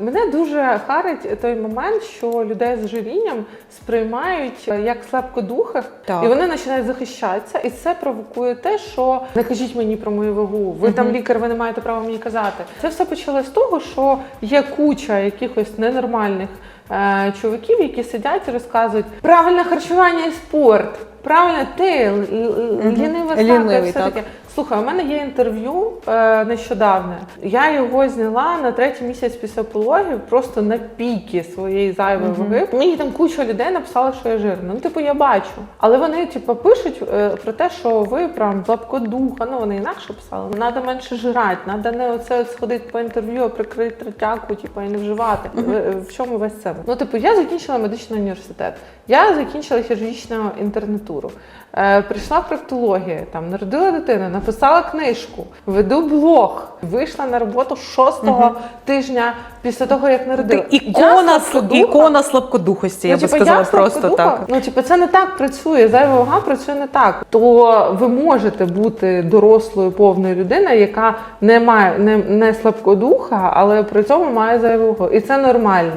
Мене дуже харить той момент, що людей з ожирінням сприймають е, як слабкодухих, Так. і вони починають захищатися, і це провокує те, що не кажіть мені про мою вагу. Ви там лікар, ви не маєте права мені казати. Це все почалося з того, що є куча якихось ненормальних е, чоловіків, які сидять і розказують правильне харчування і спорт. Правильно, ти лінива Лінивий, все таке. Слухай, у мене є інтерв'ю е, нещодавне. Я його зняла на третій місяць після пологів, просто на піки своєї зайвої ваги. Мені там куча людей написала, що я жирна. Ну, типу, я бачу. Але вони, типу, пишуть е, про те, що ви прям слабкодуха. Ну вони інакше писали. Надо менше жрати, треба не оце сходити по інтерв'ю, а прикрити третяку, типу, і не вживати. Ви- В чому весь це? Ну, типу, я закінчила медичний університет. Я закінчила хірургічну інтернатуру. Е, прийшла в проктологію, там народила дитину, написала книжку, веду блог, вийшла на роботу шостого тижня після того, як народила. Ти ікона, слабкодуха. ікона слабкодухості, я би типу, сказала я просто слабкодуха. так. Ну, типу, це не так працює. Зайва вага працює не так. То ви можете бути дорослою повною людиною, яка не має не, не слабкодуха, але при цьому має зайву вагу. І це нормально.